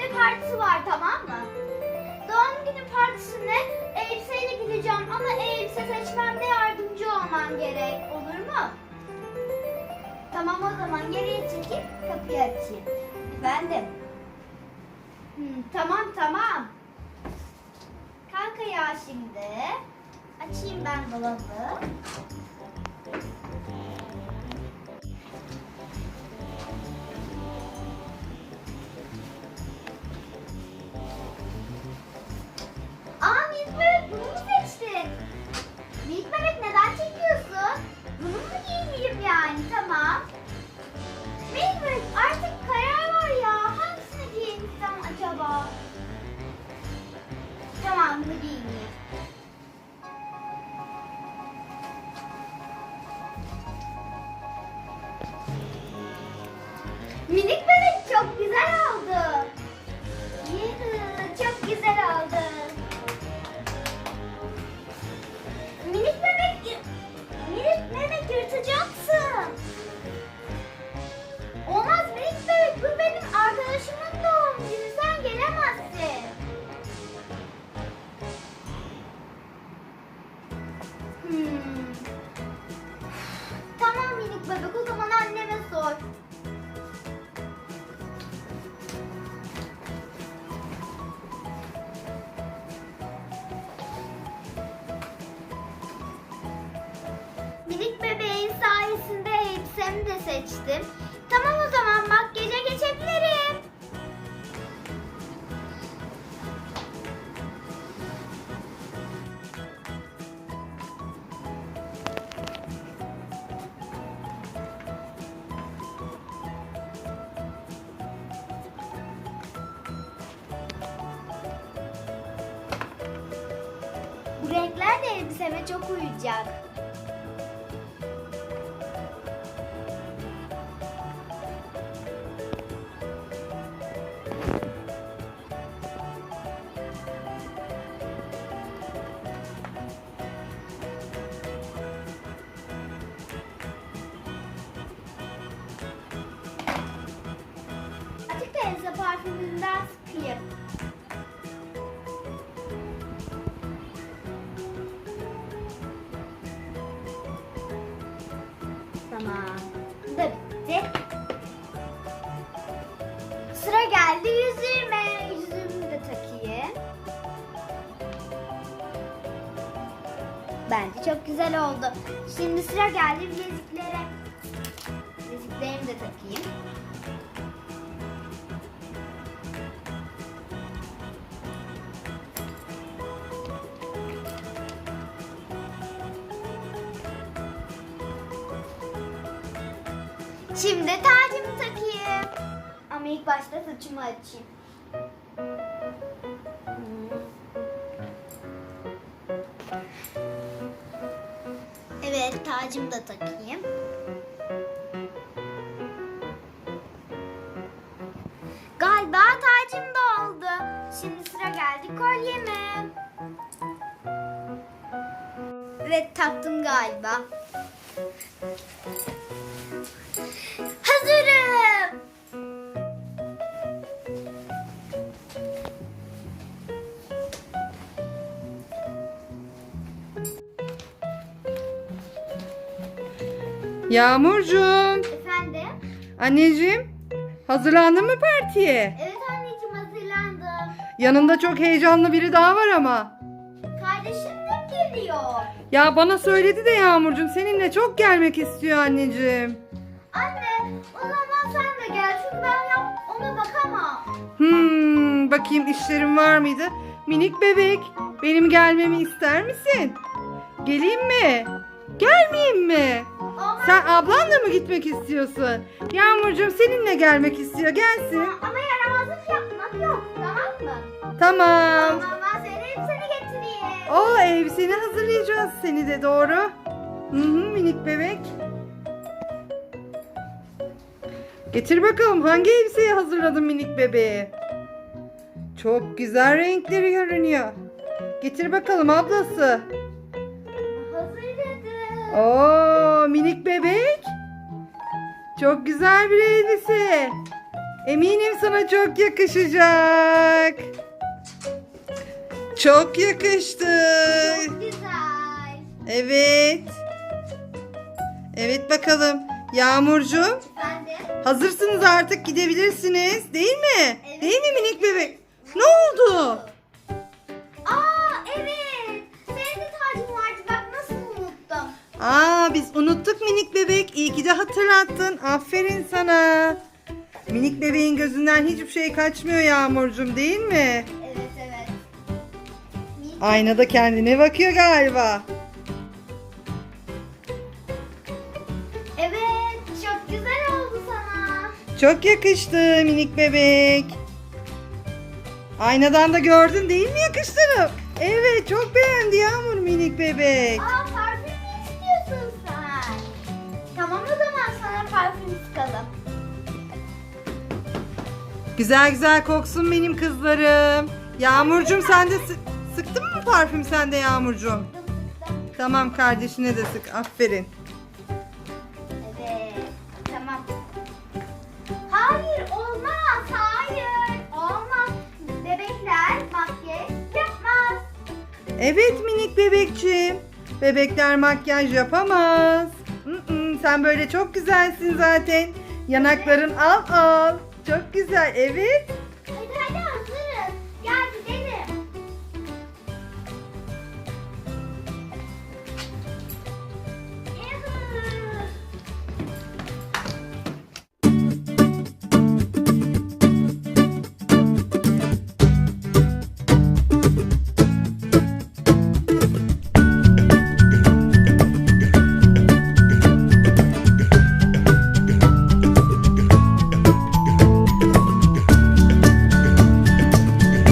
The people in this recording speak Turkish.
partisi var tamam mı? Doğum günü partisine elbiseyle gideceğim ama elbise seçmemde yardımcı olman gerek. Olur mu? Tamam o zaman geriye çekip kapıyı açayım. Efendim? Hmm, tamam tamam. Kanka ya şimdi. Açayım ben dolabı. Elbisemi de seçtim. Tamam o zaman makyaja geçebilirim. Bu renkler de elbiseme çok uyacak. Elbise parfümünden sıkayım. Tamam. Bu da bitti. Sıra geldi yüzüğüme. Yüzüğümü de takayım. Bence çok güzel oldu. Şimdi sıra geldi bileziklere. Bileziklerimi de takayım. Şimdi tacımı takayım. Ama ilk başta saçımı açayım. Evet tacımı da takayım. Galiba tacım da oldu. Şimdi sıra geldi kolyeme. Evet taktım galiba. Yağmurcuğum, Efendim? anneciğim, hazırlandın mı partiye? Evet anneciğim hazırlandım. Yanında çok heyecanlı biri daha var ama. Kardeşim de geliyor. Ya bana söyledi de Yağmurcuğum seninle çok gelmek istiyor anneciğim. Anne o zaman sen de gel çünkü ben yap ona bakamam. Hmm, bakayım işlerim var mıydı? Minik bebek, benim gelmemi ister misin? Geleyim mi? Gelmeyeyim mi? Sen ablanla mı gitmek istiyorsun? Yağmurcuğum seninle gelmek istiyor. Gelsin. ama yaramazlık yapmak yok tamam mı? Tamam. Ama ben senin elbiseni getireyim. O elbiseni hazırlayacağız seni de doğru. Hı hı minik bebek. Getir bakalım hangi elbiseyi hazırladın minik bebeğe? Çok güzel renkleri görünüyor. Getir bakalım ablası. Oo minik bebek. Çok güzel bir elbise. Eminim sana çok yakışacak. Çok yakıştı. Çok güzel. Evet. Evet bakalım. Yağmurcuğum hazırsınız artık gidebilirsiniz. Değil mi? Evet. Değil mi minik Aa biz unuttuk minik bebek. İyi ki de hatırlattın. Aferin sana. Minik bebeğin gözünden hiçbir şey kaçmıyor Yağmurcuğum değil mi? Evet evet. Minik- Aynada kendine bakıyor galiba. Evet. Çok güzel oldu sana. Çok yakıştı minik bebek. Aynadan da gördün değil mi yakıştığını? Evet çok beğendi Yağmur minik bebek. Aa Güzel güzel koksun benim kızlarım. Yağmurcuğum sen de sı- sıktın mı parfüm sen de sıktım. Tamam kardeşine de sık aferin. Evet. Tamam. Hayır olmaz. Hayır. Olmaz. Bebekler makyaj yapmaz. Evet minik bebekçiğim. Bebekler makyaj yapamaz. Mm-mm, sen böyle çok güzelsin zaten. Yanakların al al. Çok güzel evet.